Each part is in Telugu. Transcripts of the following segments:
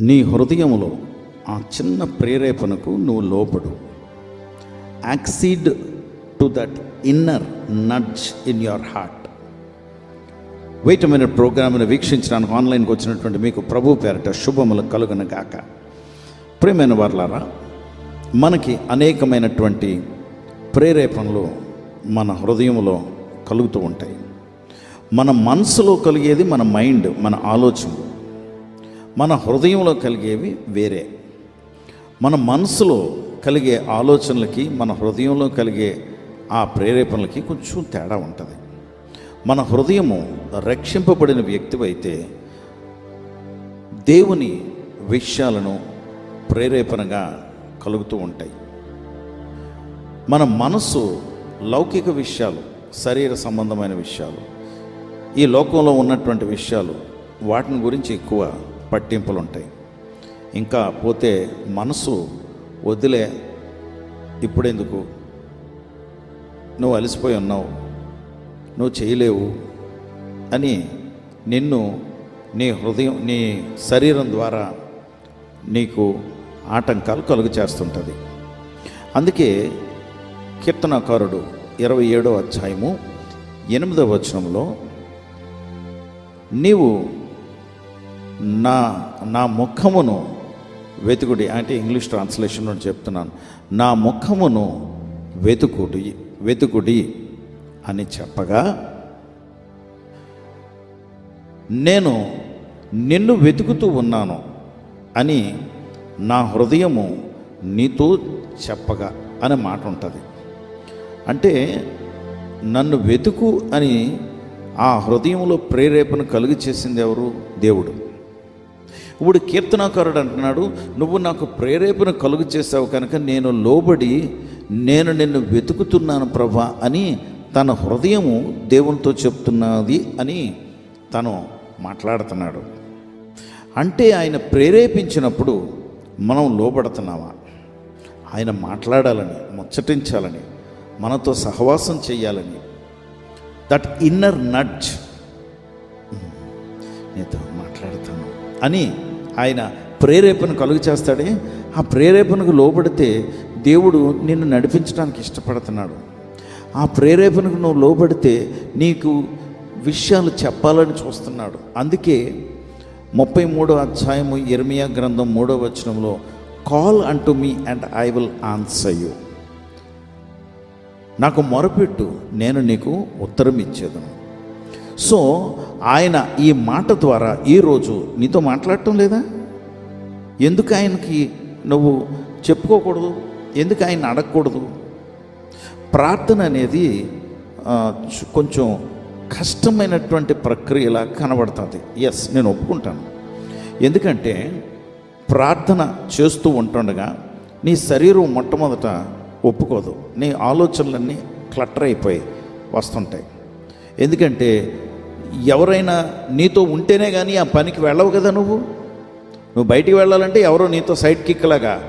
నీ హృదయంలో ఆ చిన్న ప్రేరేపణకు నువ్వు లోపడు accede to that inner nudge in your heart wait minute ప్రోగ్రామ్ను వీక్షించడానికి ఆన్లైన్కి వచ్చినటువంటి మీకు ప్రభు పేరట శుభములు కలుగున గాక. ప్రేమైన వర్లారా మనకి అనేకమైనటువంటి ప్రేరేపణలు మన హృదయంలో కలుగుతూ ఉంటాయి. మన మనసులో కలిగేది మన మైండ్ మన ఆలోచన మన హృదయంలో కలిగేవి వేరే. మన మనసులో కలిగే ఆలోచనలకి మన హృదయంలో కలిగే ఆ ప్రేరేపణలకి కొంచెం తేడా ఉంటుంది. మన హృదయము రక్షింపబడిన వ్యక్తివైతే దేవుని విషయాలను ప్రేరేపణగా కలుగుతూ ఉంటాయి. మన మనసు లౌకిక విషయాలు శరీర సంబంధమైన విషయాలు ఈ లోకంలో ఉన్నటువంటి విషయాలు వాటిని గురించి ఎక్కువ పట్టింపులు ఉంటాయి ఇంకా పోతే మనసు వదిలే ఇప్పుడెందుకు? నువ్వు అలసిపోయి ఉన్నావు. నువ్వు చేయలేవు అని నిన్ను నీ హృదయం నీ శరీరం ద్వారా నీకు ఆటంకాలు కలుగు చేస్తుంటుంది అందుకే కీర్తనకారుడు ఇరవై ఏడో అధ్యాయము ఎనిమిదవ వచనంలో నీవు నా నా ముఖమును వెతుకుడి అంటే ఇంగ్లీష్ ట్రాన్స్లేషన్లో చెప్తున్నాను. నా ముఖమును వెతుకుడి వెతుకుడి అని చెప్పగా నేను నిన్ను వెతుకుతూ ఉన్నాను అని నా హృదయము నీతో చెప్పగా అనే మాట ఉంటుంది. అంటే నన్ను వెతుకు అని ఆ హృదయంలో ప్రేరేపణ కలుగు చేసింది ఎవరు? దేవుడు. ఇప్పుడు కీర్తనాకారుడు అంటున్నాడు నువ్వు నాకు ప్రేరేపణ కలుగు చేసావు కనుక నేను లోబడి నేను నిన్ను వెతుకుతున్నాను ప్రభా అని తన హృదయము దేవునితో చెప్తున్నది అని తను మాట్లాడుతున్నాడు. అంటే ఆయన ప్రేరేపించినప్పుడు మనం లోబడుతున్నామా? ఆయన మాట్లాడాలని ముచ్చటించాలని మనతో సహవాసం చేయాలని. దట్ ఇన్నర్ నడ్జ్ నీతో మాట్లాడతాను అని ఆయన ప్రేరేపణ కలుగు చేస్తాడే. ఆ ప్రేరేపణకు లోబడితే దేవుడు నిన్ను నడిపించడానికి ఇష్టపడుతున్నాడు. ఆ ప్రేరేపణకు నువ్వు లోబడితే నీకు విషయాలు చెప్పాలని చూస్తున్నాడు. అందుకే ముప్పై మూడో అధ్యాయము ఇర్మియా గ్రంథం మూడో వచనంలో call unto me and I will answer you నాకు మొరపెట్టు నేను నీకు ఉత్తరం ఇచ్చేదను సో ఆయన ఈ మాట ద్వారా ఈరోజు నీతో మాట్లాడటం లేదా? ఎందుకు ఆయనకి నువ్వు చెప్పుకోకూడదు? ఎందుకు ఆయన అడగకూడదు? ప్రార్థన అనేది కొంచెం కష్టమైనటువంటి ప్రక్రియలా కనబడుతుంది. ఎస్ నేను ఒప్పుకుంటాను. ఎందుకంటే ప్రార్థన చేస్తూ ఉంటుండగా నీ శరీరం మొట్టమొదట ఒప్పుకోదు. నీ ఆలోచనలన్నీ క్లటర్ అయిపోయి వస్తుంటాయి. ఎందుకంటే ఎవరైనా నీతో ఉంటేనే కానీ ఆ పనికి వెళ్ళవు కదా నువ్వు. నువ్వు బయటికి వెళ్ళాలంటే ఎవరో నీతో సైడ్ కిక్లాగా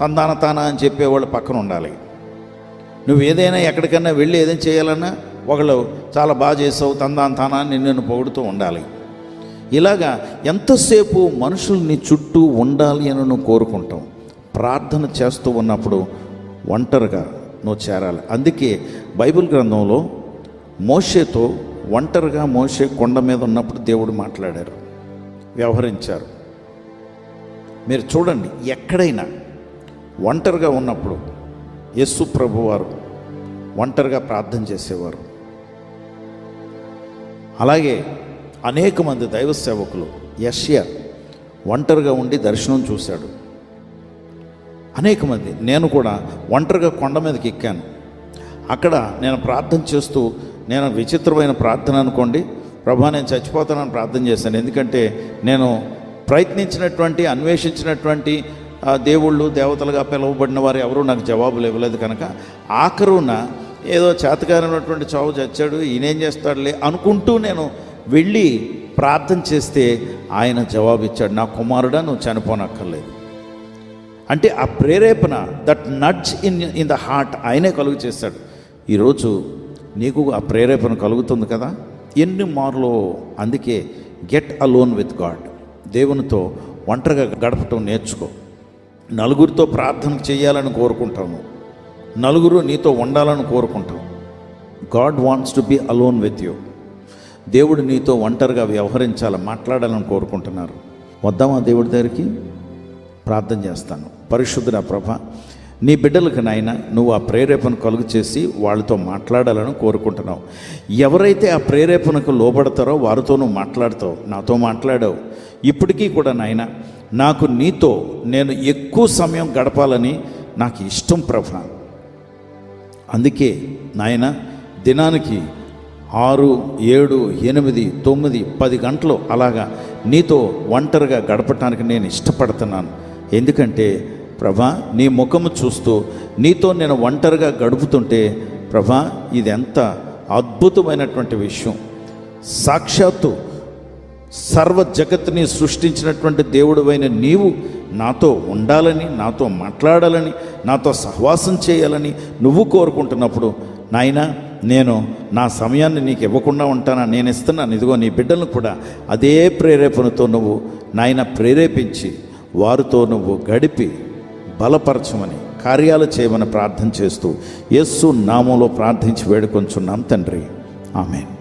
తందాన తానా అని చెప్పేవాళ్ళు పక్కన ఉండాలి. నువ్వు ఏదైనా ఎక్కడికైనా వెళ్ళి ఏదైనా చేయాలన్నా ఒకళ్ళు చాలా బాగా చేసావు తందాన తానా అని నిన్ను పొగుడుతూ ఉండాలి. ఇలాగా ఎంతసేపు మనుషుల్ని చుట్టూ ఉండాలి అని నువ్వు కోరుకుంటావు? ప్రార్థన చేస్తూ ఉన్నప్పుడు ఒంటరిగా నువ్వు చేరాలి. అందుకే బైబిల్ గ్రంథంలో మోషేతో ఒంటరిగా మోషే కొండ మీద ఉన్నప్పుడు దేవుడు మాట్లాడారు. వ్యవహరించారు. మీరు చూడండి ఎక్కడైనా ఒంటరిగా ఉన్నప్పుడు యస్సు ప్రభువారు ఒంటరిగా ప్రార్థన చేసేవారు. అలాగే అనేక మంది దైవ సేవకులు యష్య ఒంటరిగా ఉండి దర్శనం చూశాడు. అనేక మంది నేను కూడా ఒంటరిగా కొండ మీదకి ఎక్కాను. అక్కడ నేను ప్రార్థన చేస్తూ నేను విచిత్రమైన ప్రార్థన అనుకోండి. ప్రభా నేను చచ్చిపోతానని ప్రార్థన చేశాను. ఎందుకంటే నేను ప్రయత్నించినటువంటి అన్వేషించినటువంటి దేవుళ్ళు దేవతలుగా పిలువబడిన వారు ఎవరూ నాకు జవాబులు ఇవ్వలేదు కనుక ఆఖరున ఏదో చేతకారమైనటువంటి చావు చచ్చాడు ఈయనేం చేస్తాడులే అనుకుంటూ నేను వెళ్ళి ప్రార్థన చేస్తే ఆయన జవాబు ఇచ్చాడు. నా కుమారుడా నువ్వు చనిపోనక్కర్లేదు. అంటే ఆ ప్రేరేపణ that nudge in in the heart ఆయనే కలుగు చేస్తాడు ఈరోజు నీకు ఆ ప్రేరేపణ కలుగుతుంది కదా? ఎన్ని మార్లు అందుకే గెట్ అలోన్ విత్ గాడ్. దేవునితో ఒంటరిగా గడపటం నేర్చుకో. నలుగురితో ప్రార్థన చేయాలని కోరుకుంటాము. నలుగురు నీతో ఉండాలని కోరుకుంటాం. God wants to be alone with you. దేవుడు నీతో ఒంటరిగా వ్యవహరించాలి మాట్లాడాలని కోరుకుంటున్నారు. వద్దామా దేవుడి దగ్గరికి? ప్రార్థన చేస్తాను. పరిశుద్ధుడ ప్రభ నీ బిడ్డలకు నాయన నువ్వు ఆ ప్రేరేపణ కలుగు చేసి వాళ్ళతో మాట్లాడాలని కోరుకుంటున్నావు. ఎవరైతే ఆ ప్రేరేపణకు లోబడతారో వారితో నువ్వు మాట్లాడతావు నాతో మాట్లాడావు. ఇప్పటికీ కూడా నాయన నాకు నీతో నేను ఎక్కువ సమయం గడపాలని నాకు ఇష్టం ప్రభ. అందుకే నాయన దినానికి ఆరు ఏడు ఎనిమిది తొమ్మిది పది గంటలు అలాగా నీతో ఒంటరిగా గడపటానికి నేను ఇష్టపడుతున్నాను. ఎందుకంటే ప్రభా నీ ముఖము చూస్తూ నీతో నేను ఒంటరిగా గడుపుతుంటే ప్రభా ఇది ఎంత అద్భుతమైనటువంటి విషయం. సాక్షాత్తు సర్వ జగత్తుని సృష్టించినటువంటి దేవుడువైన నీవు నాతో ఉండాలని నాతో మాట్లాడాలని నాతో సహవాసం చేయాలని నువ్వు కోరుకుంటున్నప్పుడు నాయన నేను నా సమయాన్ని నీకు ఇవ్వకుండా ఉంటానా? నేను ఇస్తున్నాను. ఇదిగో నీ బిడ్డలను కూడా అదే ప్రేరేపణతో నువ్వు నాయన ప్రేరేపించి వారితో నువ్వు గడిపి బలపరచమని కార్యాలు చేయమని ప్రార్థన చేస్తూ యస్సు నామంలో ప్రార్థించి వేడుకొంచున్నాం తండ్రి. ఆమెను.